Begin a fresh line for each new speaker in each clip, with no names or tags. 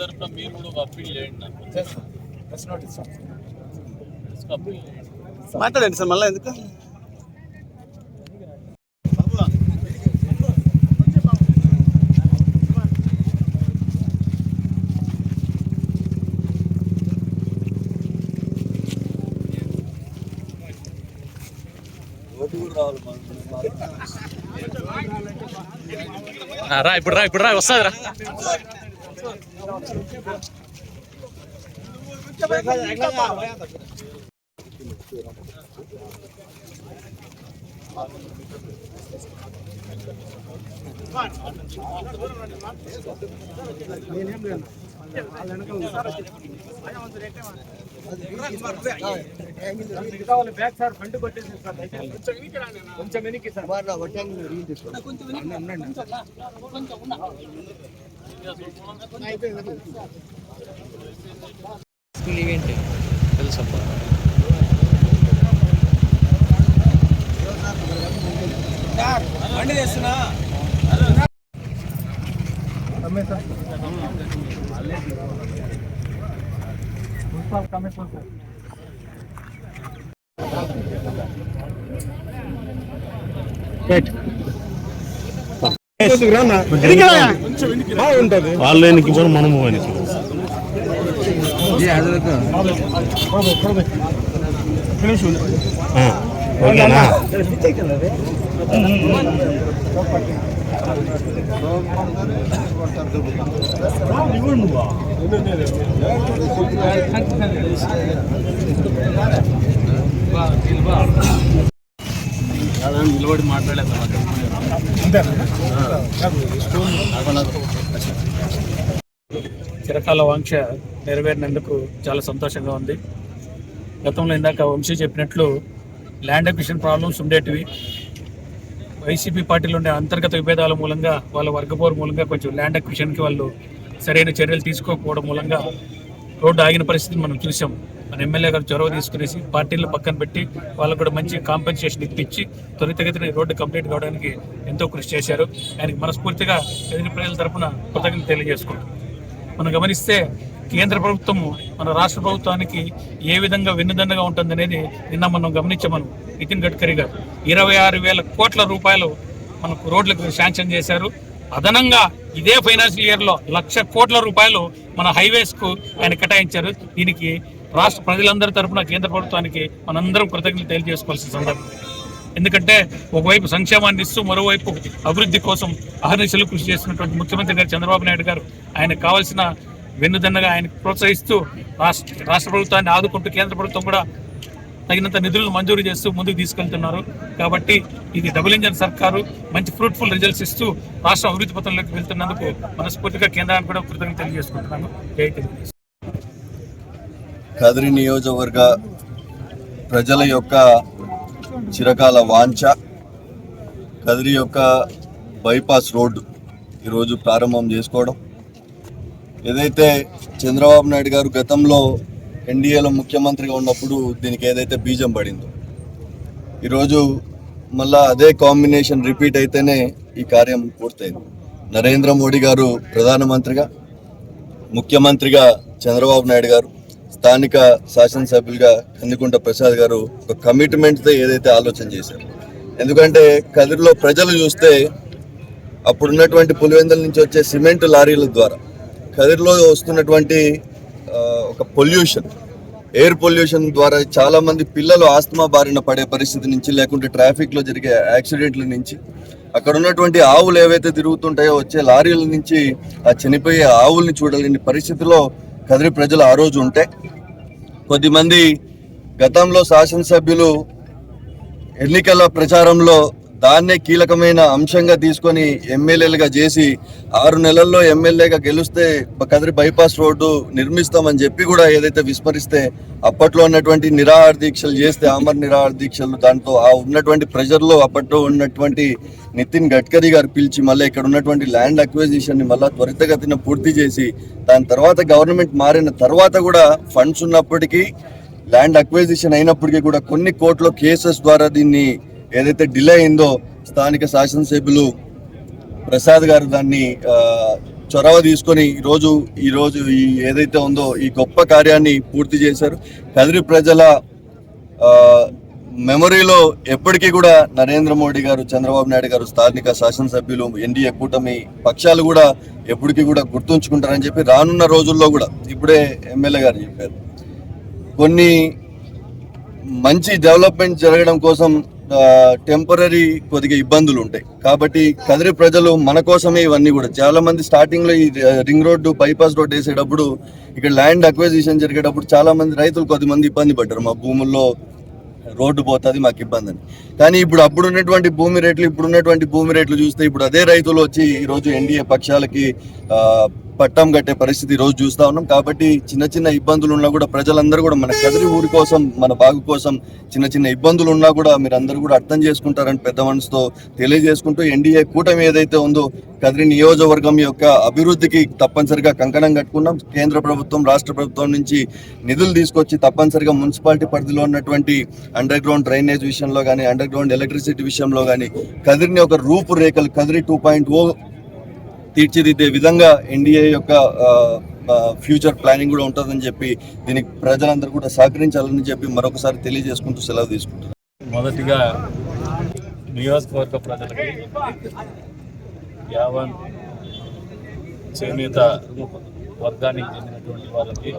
తరఫున మీరు కూడా ఒక అప్పీల్ చేయండి నాకు. ఒక అప్పీల్ చేయండి.
మాట్లాడండి సార్ మళ్ళీ ఎందుకు?
రా ఇప్పుడు రా ఇప్పుడు రా వస్తుంది రా.
Back sir. ఫ్రంట్ కొట్టేసి సార్ కొంచెం వెనక్కి. సార్
స్కూల్ ఈవెంట్ తెలుసప్పా
బండి చేస్తున్నా
బాగుంటది
వాళ్ళు వెనక్కి పోరు మనము వెనక్కి ఓకేనా
నిలబడి మాట్లాడలేదు చిరకాల వాంఛ నెరవేరినందుకు చాలా సంతోషంగా ఉంది. గతంలో ఇందాక వంశీ చెప్పినట్లు ల్యాండ్ అక్విషన్ ప్రాబ్లమ్స్ ఉండేటివి. వైసీపీ పార్టీలో ఉండే అంతర్గత విభేదాల మూలంగా వాళ్ళ వర్గపోరు మూలంగా కొంచెం ల్యాండ్ అక్విషన్కి వాళ్ళు సరైన చర్యలు తీసుకోకపోవడం మూలంగా రోడ్డు ఆగిన పరిస్థితిని మనం చూసాం. మన ఎమ్మెల్యే గారు చొరవ తీసుకునేసి పార్టీలు పక్కన పెట్టి వాళ్ళకు కూడా మంచి కాంపెన్సేషన్ ఇప్పించి త్వరితగతిన రోడ్డు కంప్లీట్ కావడానికి ఎంతో కృషి చేశారు. ఆయనకి మనస్ఫూర్తిగా ఎదురు ప్రజల తరపున కృతజ్ఞత తెలియజేసుకుంటాం మనం గమనిస్తే కేంద్ర ప్రభుత్వము మన రాష్ట్ర ప్రభుత్వానికి ఏ విధంగా వెన్నుదండగా ఉంటుందనేది నిన్న మనం గమనించమను. నితిన్ గడ్కరీ గారు ఇరవై ఆరు వేల కోట్ల రూపాయలు మనకు రోడ్లకు శాంక్షన్ చేశారు. అదనంగా ఇదే ఫైనాన్షియల్ ఇయర్లో లక్ష కోట్ల రూపాయలు మన హైవేస్కు ఆయన కేటాయించారు. దీనికి రాష్ట్ర ప్రజలందరి తరపున కేంద్ర ప్రభుత్వానికి మనందరం కృతజ్ఞతలు తెలియజేసుకోవాల్సిన సందర్భం ఎందుకంటే ఒకవైపు సంక్షేమాన్ని ఇస్తూ మరోవైపు అభివృద్ధి కోసం అహర్నిశలు కృషి చేసినటువంటి ముఖ్యమంత్రి గారు చంద్రబాబు నాయుడు గారు ఆయనకు కావాల్సిన వెన్నుదన్నగా ఆయన ప్రోత్సహిస్తూ రాష్ట్ర రాష్ట్ర ప్రభుత్వాన్ని ఆదుకుంటూ కేంద్ర ప్రభుత్వం కూడా తగినంత నిధులను మంజూరు చేస్తూ ముందుకు తీసుకెళ్తున్నారు. కాబట్టి ఇది డబుల్ ఇంజన్ సర్కారు మంచి ఫ్రూట్ఫుల్ రిజల్ట్స్ ఇస్తూ రాష్ట్ర అభివృద్ధి పథంలోకి వెళ్తున్నందుకు మనస్ఫూర్తిగా కేంద్రానికి కూడా కృతజ్ఞత తెలియజేసుకుంటున్నాను. జై తెలుగుదేశం.
కదిరి నియోజకవర్గ ప్రజల యొక్క చిరకాల వాంఛ కదిరి యొక్క బైపాస్ రోడ్డు ఈరోజు ప్రారంభం చేసుకోవడం. ఏదైతే చంద్రబాబు నాయుడు గారు గతంలో ఎన్డీఏలో ముఖ్యమంత్రిగా ఉన్నప్పుడు దీనికి ఏదైతే బీజం పడిందో. ఈరోజు మళ్ళా అదే కాంబినేషన్ రిపీట్ అయితేనే ఈ కార్యం పూర్తయింది. నరేంద్ర మోడీ గారు ప్రధానమంత్రిగా ముఖ్యమంత్రిగా చంద్రబాబు నాయుడు గారు స్థానిక శాసనసభ్యులుగా కందికుంట ప్రసాద్ గారు ఒక కమిట్మెంట్తో ఏదైతే ఆలోచన చేశారు. ఎందుకంటే కదిరిలో ప్రజలు చూస్తే అప్పుడున్నటువంటి పులివెందుల నుంచి వచ్చే సిమెంట్ లారీల ద్వారా కదిరిలో వస్తున్నటువంటి యొక్క ఒక పొల్యూషన్ ఎయిర్ పొల్యూషన్ ద్వారా చాలా మంది పిల్లలు ఆస్తమా బారిన పడే పరిస్థితి నుంచి లేకుంటే ట్రాఫిక్లో జరిగే యాక్సిడెంట్ల నుంచి అక్కడ ఉన్నటువంటి ఆవులు ఏవైతే తిరుగుతుంటాయో వచ్చే లారీల నుంచి ఆ చనిపోయే ఆవుల్ని చూడలేని పరిస్థితిలో కదిరి ప్రజలు ఆ రోజు ఉంటే కొద్దిమంది గతంలో శాసనసభ్యులు ఎన్నికల ప్రచారంలో దాన్నే కీలకమైన అంశంగా తీసుకొని ఎమ్మెల్యేలుగా చేసి ఆరు నెలల్లో ఎమ్మెల్యేగా గెలిస్తే కదిరి బైపాస్ రోడ్డు నిర్మిస్తామని చెప్పి కూడా ఏదైతే విస్మరిస్తే అప్పట్లో ఉన్నటువంటి నిరాహార దీక్షలు చేస్తే ఆమర నిరాహార దీక్షలు దాంతో ఆ ఉన్నటువంటి ప్రెజర్లో అప్పట్లో ఉన్నటువంటి నితిన్ గడ్కరీ గారు పిలిచి మళ్ళీ ఇక్కడ ఉన్నటువంటి ల్యాండ్ అక్విజిషన్ని మళ్ళీ త్వరితగతిన పూర్తి చేసి దాని తర్వాత గవర్నమెంట్ మారిన తర్వాత కూడా ఫండ్స్ ఉన్నప్పటికీ ల్యాండ్ అక్విజిషన్ అయినప్పటికీ కూడా కొన్ని కోట్ల కేసెస్ ద్వారా దీన్ని ఏదైతే డిలే అయిందో స్థానిక శాసనసభ్యులు ప్రసాద్ గారు దాన్ని చొరవ తీసుకొని ఈరోజు ఈరోజు ఈ ఏదైతే ఉందో ఈ గొప్ప కార్యాన్ని పూర్తి చేశారు. కదిరి ప్రజల మెమరీలో ఎప్పటికీ కూడా నరేంద్ర మోడీ గారు చంద్రబాబు నాయుడు గారు స్థానిక శాసనసభ్యులు ఎన్డీఏ కూటమి పక్షాలు కూడా ఎప్పటికీ కూడా గుర్తుంచుకుంటారని చెప్పి రానున్న రోజుల్లో కూడా ఇప్పుడే ఎమ్మెల్యే గారు చెప్పారు. కొన్ని మంచి డెవలప్మెంట్ జరగడం కోసం టెంపరీ కొద్దిగా ఇబ్బందులు ఉంటాయి కాబట్టి కదిరి ప్రజలు మన కోసమే ఇవన్నీ కూడా. చాలా మంది స్టార్టింగ్లో ఈ రింగ్ రోడ్డు బైపాస్ రోడ్ వేసేటప్పుడు ఇక్కడ ల్యాండ్ అక్విజిషన్ జరిగేటప్పుడు చాలా మంది రైతులు కొద్దిమంది ఇబ్బంది పడ్డారు. మా భూముల్లో రోడ్డు పోతుంది మాకు ఇబ్బంది అని. కానీ ఇప్పుడు అప్పుడు ఉన్నటువంటి భూమి రేట్లు ఇప్పుడు ఉన్నటువంటి భూమి రేట్లు చూస్తే ఇప్పుడు అదే రైతులు వచ్చి ఈరోజు ఎన్డీఏ పక్షాలకి పట్టం కట్టే పరిస్థితి రోజు చూస్తా ఉన్నాం. కాబట్టి చిన్న చిన్న ఇబ్బందులు ఉన్నా కూడా ప్రజలందరూ కూడా మన కదిరి ఊరి కోసం మన బాగు కోసం చిన్న చిన్న ఇబ్బందులు ఉన్నా కూడా మీరు అందరూ కూడా అర్థం చేసుకుంటారని పెద్ద మనసుతో తెలియజేసుకుంటూ ఎన్డీఏ కూటమి ఏదైతే ఉందో కదిరి నియోజకవర్గం యొక్క అభివృద్ధికి తప్పనిసరిగా కంకణం కట్టుకున్నాం. కేంద్ర ప్రభుత్వం రాష్ట్ర ప్రభుత్వం నుంచి నిధులు తీసుకొచ్చి తప్పనిసరిగా మున్సిపాలిటీ పరిధిలో ఉన్నటువంటి అండర్ గ్రౌండ్ డ్రైనేజ్ విషయంలో కానీ అండర్ గ్రౌండ్ ఎలక్ట్రిసిటీ విషయంలో కానీ కదిరిని ఒక రూపురేఖలు కదిరి టూ పాయింట్ ఓ తీర్చిదిద్దే విధంగా ఎన్డీఏ యొక్క ఫ్యూచర్ ప్లానింగ్ కూడా ఉంటుందని చెప్పి దీనికి ప్రజలందరూ కూడా సహకరించాలని చెప్పి మరొకసారి తెలియజేసుకుంటూ సెలవు తీసుకుంటున్నారు
మొదటిగా నియోజకవర్గ ప్రజలకి యావన్ చేనేత వర్గానికి చెందినటువంటి వాళ్ళకి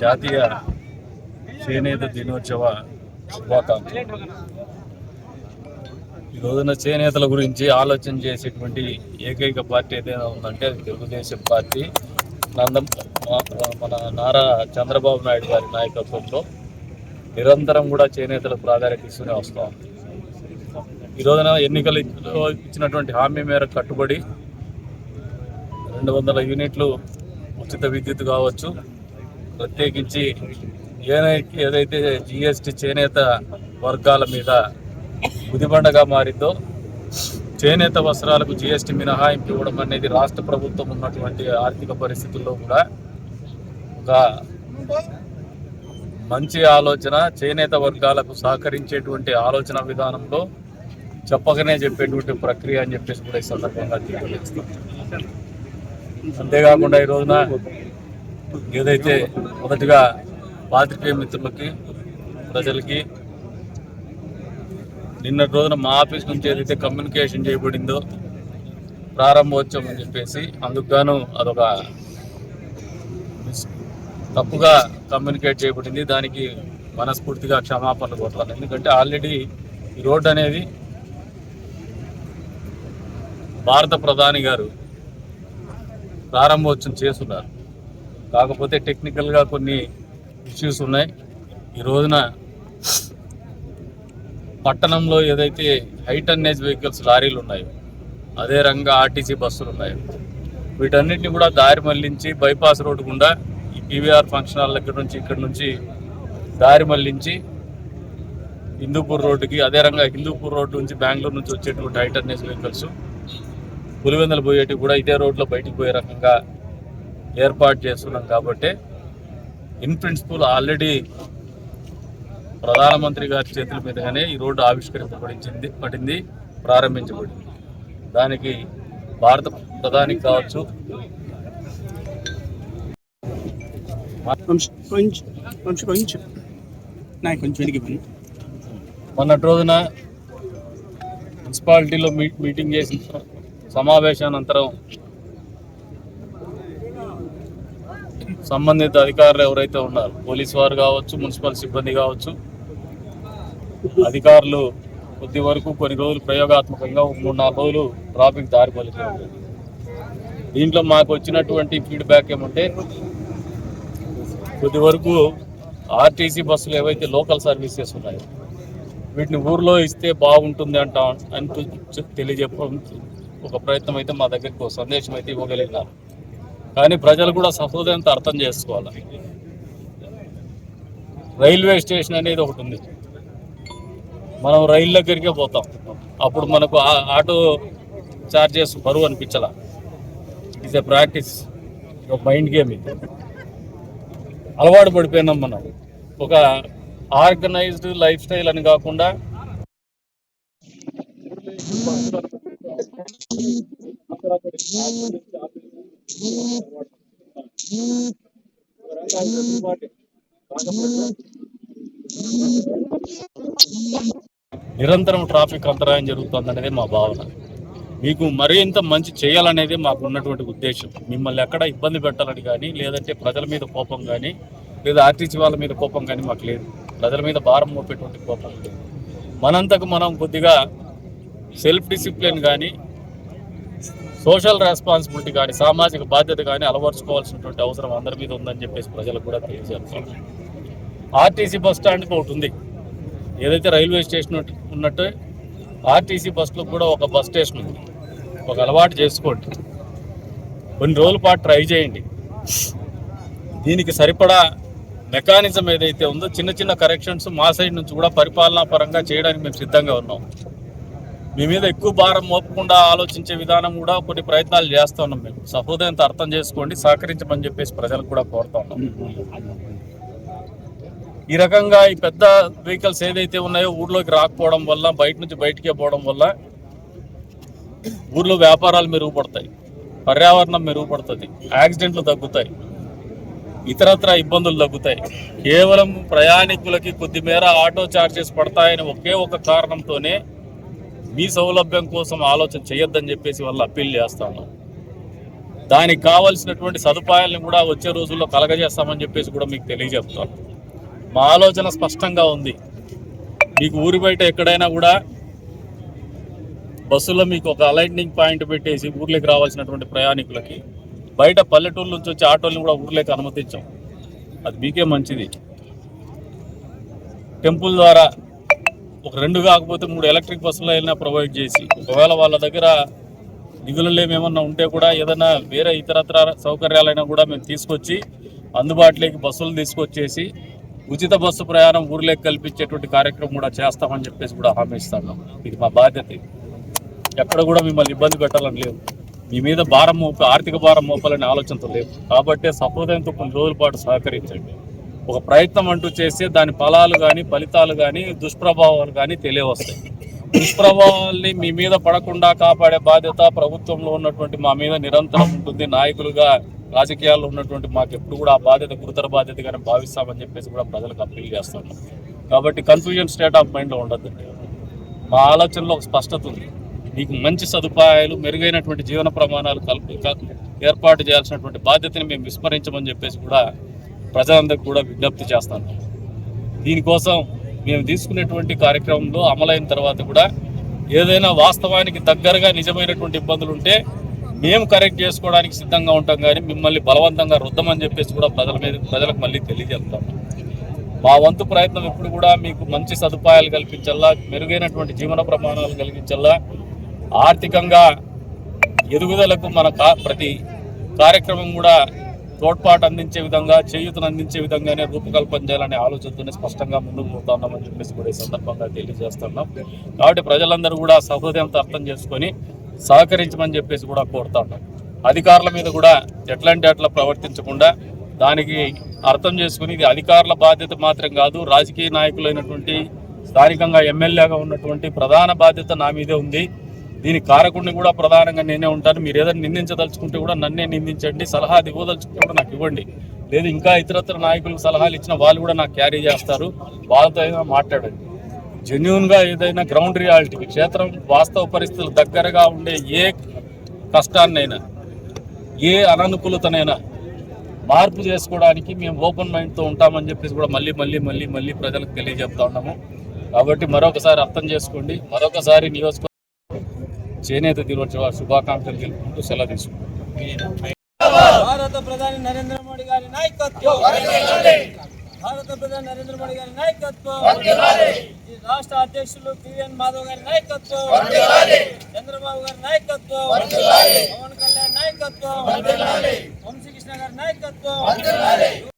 జాతీయ చేనేత దినోత్సవ శుభాకాంక్షలు. ఈ రోజున చేనేతల గురించి ఆలోచన చేసేటువంటి ఏకైక పార్టీ ఏదైనా ఉందంటే అది తెలుగుదేశం పార్టీ. నందం మన నారా చంద్రబాబు నాయుడు గారి నాయకత్వంలో నిరంతరం కూడా చేనేతలకు ప్రాధాన్యత ఇస్తూనే వస్తాం ఈ రోజున ఎన్నికలు ఇచ్చినటువంటి హామీ మేరకు కట్టుబడి రెండు వందల యూనిట్లు ఉచిత విద్యుత్ కావచ్చు. ప్రత్యేకించి ఏదైతే ఏదైతే జిఎస్టి చేనేత వర్గాల మీద గుదిబండగా మారిందో చేనేత వస్త్రాలకు జీఎస్టీ మినహాయింపు ఇవ్వడం అనేది రాష్ట్ర ప్రభుత్వం ఉన్నటువంటి ఆర్థిక పరిస్థితుల్లో కూడా ఒక మంచి ఆలోచన చేనేత వర్గాలకు సహకరించేటువంటి ఆలోచన విధానంలో చెప్పకనే చెప్పేటువంటి ప్రక్రియ అని చెప్పేసి కూడా ఈ సందర్భంగా తెలియజేస్తాం. అంతేకాకుండా ఈ రోజున ఏదైతే మొదటిగా పాత్రికేయ మిత్రులకి ప్రజలకి నిన్నటి రోజున మా ఆఫీస్ నుంచి ఏదైతే కమ్యూనికేషన్ చేయబడిందో ప్రారంభోత్సవం అని చెప్పేసి అందుకు గాను అదొక తప్పుగా కమ్యూనికేట్ చేయబడింది. దానికి మనస్ఫూర్తిగా క్షమాపణలు కొట్టాలి ఎందుకంటే ఆల్రెడీ ఈ రోడ్డు అనేది భారత ప్రధాని గారు ప్రారంభోత్సవం చేస్తున్నారు. కాకపోతే టెక్నికల్గా కొన్ని ఇష్యూస్ ఉన్నాయి. ఈ రోజున పట్టణంలో ఏదైతే హై టన్నేజ్ వెహికల్స్ లారీలు ఉన్నాయో అదే రంగా ఆర్టీసీ బస్సులు ఉన్నాయి వీటన్నిటిని కూడా దారి మళ్ళించి బైపాస్ రోడ్డు గుండా ఈ పీవీఆర్ ఫంక్షన్ హాల్ దగ్గర నుంచి ఇక్కడ నుంచి దారి మళ్ళించి హిందూపూర్ రోడ్డుకి అదే రంగా హిందూపూర్ రోడ్డు నుంచి బెంగళూరు నుంచి వచ్చేటువంటి హై టన్నేజ్ వెహికల్స్ పులివెందులు పోయేటివి కూడా ఇదే రోడ్లో బయటికి పోయే రకంగా ఏర్పాటు చేస్తున్నాం కాబట్టి ఇన్ ప్రిన్సిపల్ ఆల్రెడీ ప్రధానమంత్రి గారి చేతుల మీదుగానే ఈ రోడ్డు ఆవిష్కరించబడింది పడింది ప్రారంభించబడింది. దానికి భారత ప్రధాని కావచ్చు.
కొంచెం కొంచెం
మొన్నటి రోజున మున్సిపాలిటీలో మీటింగ్ చేసిన సమావేశానంతరం సంబంధిత అధికారులు ఎవరైతే ఉన్నారు పోలీసు వారు కావచ్చు మున్సిపల్ సిబ్బంది కావచ్చు అధికారులు కొద్ది వరకు కొన్ని రోజులు ప్రయోగాత్మకంగా మూడు నాలుగు రోజులు ట్రాఫిక్ దారి దీంట్లో మాకు వచ్చినటువంటి ఫీడ్బ్యాక్ ఏమంటే కొద్ది వరకు ఆర్టీసీ బస్సులు ఏవైతే లోకల్ సర్వీసెస్ ఉన్నాయో వీటిని ఊర్లో ఇస్తే బాగుంటుంది అంట అని తెలియజెప్పడం ఒక ప్రయత్నం అయితే మా దగ్గరికి ఒక సందేశం అయితే ఇవ్వగలిగినారు. కానీ ప్రజలు కూడా సహృదయంతో అర్థం చేసుకోవాలి. రైల్వే స్టేషన్ అనేది ఒకటి ఉంది. మనం రైలు దగ్గరికే పోతాం. అప్పుడు మనకు ఆ- ఆటో చార్జెస్ బరువు అనిపించాల. ఇట్స్ ఎ ప్రాక్టీస్ ఒక మైండ్ గేమ్ ఇది. అలవాటు పడిపోయినాం మనం. ఒక ఆర్గనైజ్డ్ లైఫ్ స్టైల్ అని కాకుండా నిరంతరం ట్రాఫిక్ అంతరాయం జరుగుతుంది అనేది మా భావన. మీకు మరింత మంచి చేయాలనేది మాకు ఉన్నటువంటి ఉద్దేశం. మిమ్మల్ని ఎక్కడ ఇబ్బంది పెట్టాలని కానీ లేదంటే ప్రజల మీద కోపం కానీ లేదా ఆర్టీసీ వాళ్ళ మీద కోపం కానీ మాకు లేదు. ప్రజల మీద భారం మోపేటువంటి కోపం లేదు. మనంతకు మనం కొద్దిగా సెల్ఫ్ డిసిప్లిన్ కానీ సోషల్ రెస్పాన్సిబిలిటీ కానీ సామాజిక బాధ్యత కానీ అలవర్చుకోవాల్సినటువంటి అవసరం అందరి మీద ఉందని చెప్పేసి ప్రజలకు కూడా తెలియజేస్తాం ఆర్టీసీ బస్ స్టాండ్కి ఒకటి ఉంది. ఏదైతే రైల్వే స్టేషన్ ఉన్నట్టు ఆర్టీసీ బస్సులో కూడా ఒక బస్ స్టేషన్ ఉంది. ఒక అలవాటు చేసుకోండి. కొన్ని రోజుల పాటు ట్రై చేయండి. దీనికి సరిపడా మెకానిజం ఏదైతే ఉందో చిన్న చిన్న కరెక్షన్స్ మా సైడ్ నుంచి కూడా పరిపాలనా పరంగా చేయడానికి మేము సిద్ధంగా ఉన్నాం. మీ మీద ఎక్కువ భారం మోపకుండా ఆలోచించే విధానం కూడా కొన్ని ప్రయత్నాలు చేస్తున్నాం మేము. సహృదయంతో అర్థం చేసుకోండి సహకరించమని చెప్పేసి ప్రజలకు కూడా కోరుతా ఉన్నాం. ఈ రకంగా ఈ పెద్ద వెహికల్స్ ఏదైతే ఉన్నాయో ఊర్లోకి రాకపోవడం వల్ల బయట నుంచి బయటికే పోవడం వల్ల ఊర్లో వ్యాపారాలు మెరుగుపడతాయి పర్యావరణం మెరుగుపడుతుంది యాక్సిడెంట్లు తగ్గుతాయి ఇతరత్ర ఇబ్బందులు తగ్గుతాయి. కేవలం ప్రయాణికులకి కొద్దిమేర ఆటో ఛార్జెస్ పడతాయని ఒకే ఒక కారణంతోనే మీ సౌలభ్యం కోసం ఆలోచన చేయొద్దని చెప్పేసి వాళ్ళు అప్పీల్ చేస్తాను. దానికి కావలసినటువంటి సదుపాయాలను కూడా వచ్చే రోజుల్లో కలగజేస్తామని చెప్పేసి కూడా మీకు తెలియజెప్తాను మా ఆలోచన స్పష్టంగా ఉంది. మీకు ఊరి బయట ఎక్కడైనా కూడా బస్సులో మీకు ఒక అలైట్నింగ్ పాయింట్ పెట్టేసి ఊర్లోకి రావాల్సినటువంటి ప్రయాణికులకి బయట పల్లెటూరు నుంచి వచ్చే ఆటోలను కూడా ఊర్లోకి అనుమతించాం. అది మీకే మంచిది. టెంపుల్ ద్వారా ఒక రెండు కాకపోతే మూడు ఎలక్ట్రిక్ బస్సులు అయినా ప్రొవైడ్ చేసి ఒకవేళ వాళ్ళ దగ్గర నిధులు ఏమన్నా ఉంటే కూడా ఏదైనా వేరే ఇతరత్ర సౌకర్యాలైనా కూడా మేము తీసుకొచ్చి అందుబాటులోకి బస్సులు తీసుకొచ్చేసి ఉచిత బస్సు ప్రయాణం ఊర్లోకి కల్పించేటువంటి కార్యక్రమం కూడా చేస్తామని చెప్పేసి కూడా హామీ ఇస్తాను. ఇది మా బాధ్యత ఎక్కడ కూడా మిమ్మల్ని ఇబ్బంది పెట్టాలని లేదు. మీ మీద భారం మోప ఆర్థిక భారం మోపాలనే ఆలోచనతో లేదు కాబట్టి సహృదయంతో కొన్ని రోజుల పాటు సహకరించండి. ఒక ప్రయత్నం అంటూ చేస్తే దాని ఫలాలు కానీ ఫలితాలు కానీ దుష్ప్రభావాలు కానీ తెలియవస్తాయి. దుష్ప్రభావాల్ని మీ మీద పడకుండా కాపాడే బాధ్యత ప్రభుత్వంలో ఉన్నటువంటి మా మీద నిరంతరం ఉంటుంది. నాయకులుగా రాజకీయాల్లో ఉన్నటువంటి మాకు ఎప్పుడు కూడా ఆ బాధ్యత గురుతర బాధ్యతగానే భావిస్తామని చెప్పేసి కూడా ప్రజలకు అప్పీల్ చేస్తాను కాబట్టి కన్ఫ్యూజన్ స్టేట్ ఆఫ్ మైండ్లో ఉండద్దండి. మా ఆలోచనలో ఒక స్పష్టత ఉంది. మీకు మంచి సదుపాయాలు మెరుగైనటువంటి జీవన ప్రమాణాలు కల్పి ఏర్పాటు చేయాల్సినటువంటి బాధ్యతని మేము విస్మరించమని చెప్పేసి కూడా ప్రజలందరికీ కూడా విజ్ఞప్తి చేస్తాను. దీనికోసం మేము తీసుకునేటువంటి కార్యక్రమంలో అమలైన తర్వాత కూడా ఏదైనా వాస్తవానికి దగ్గరగా నిజమైనటువంటి ఇబ్బందులు ఉంటే మేము కరెక్ట్ చేసుకోవడానికి సిద్ధంగా ఉంటాం కానీ మిమ్మల్ని బలవంతంగా రుద్దమని చెప్పేసి కూడా ప్రజల మీద ప్రజలకు మళ్ళీ తెలియజేస్తాం. మా వంతు ప్రయత్నం ఎప్పుడు కూడా మీకు మంచి సదుపాయాలు కల్పించాలా మెరుగైనటువంటి జీవన ప్రమాణాలు కలిగించాలా ఆర్థికంగా ఎదుగుదలకు మన కా ప్రతి కార్యక్రమం కూడా తోడ్పాటు అందించే విధంగా చేయూతను అందించే విధంగానే రూపకల్పన చేయాలనే ఆలోచనతోనే స్పష్టంగా ముందుకు పోతా చెప్పేసి కూడా ఈ సందర్భంగా తెలియజేస్తున్నాం. కాబట్టి ప్రజలందరూ కూడా సహృదయంతో అర్థం చేసుకొని సహకరించమని చెప్పేసి కూడా కోరుతా అధికారుల మీద కూడా ఎట్లాంటి అట్లా ప్రవర్తించకుండా దానికి అర్థం చేసుకుని ఇది అధికారుల బాధ్యత మాత్రం కాదు రాజకీయ నాయకులైనటువంటి స్థానికంగా ఎమ్మెల్యేగా ఉన్నటువంటి ప్రధాన బాధ్యత నా మీదే ఉంది. దీని కారకుడిని కూడా ప్రధానంగా నేనే ఉంటాను. మీరు ఏదైనా నిందించదలుచుకుంటే కూడా నన్నే నిందించండి. సలహా ఇవ్వదలుచుకుంటే కూడా నాకు ఇవ్వండి. లేదు ఇంకా ఇతరత్ర నాయకులకు సలహాలు ఇచ్చిన వాళ్ళు కూడా నాకు క్యారీ చేస్తారు. వాళ్ళతో ఏదైనా మాట్లాడండి. జెన్యున్గా ఏదైనా గ్రౌండ్ రియాలిటీ క్షేత్రం వాస్తవ పరిస్థితులు దగ్గరగా ఉండే ఏ కష్టాన్నైనా ఏ అననుకూలతనైనా మార్పు చేసుకోవడానికి మేము ఓపెన్ మైండ్తో ఉంటామని చెప్పేసి కూడా మళ్ళీ మళ్ళీ మళ్ళీ మళ్ళీ ప్రజలకు తెలియజెప్తా ఉన్నాము. కాబట్టి మరొకసారి అర్థం చేసుకోండి. మరొకసారి నియోజకవర్గ చేనేత దినోత్సవ శుభాకాంక్షలు తెలుపుకుంటూ సెలవు తీసుకుంటాం.
భారత ప్రధాని నరేంద్ర మోడీ గారి నాయకత్వం. భారత ప్రధాని నరేంద్ర మోడీ గారి నాయకత్వం. రాష్ట్ర అధ్యక్షులు పివిఎన్ మాధవ్ గారి నాయకత్వం. చంద్రబాబు గారి నాయకత్వం. పవన్ కళ్యాణ్ నాయకత్వం. వంశీకృష్ణ గారి నాయకత్వం.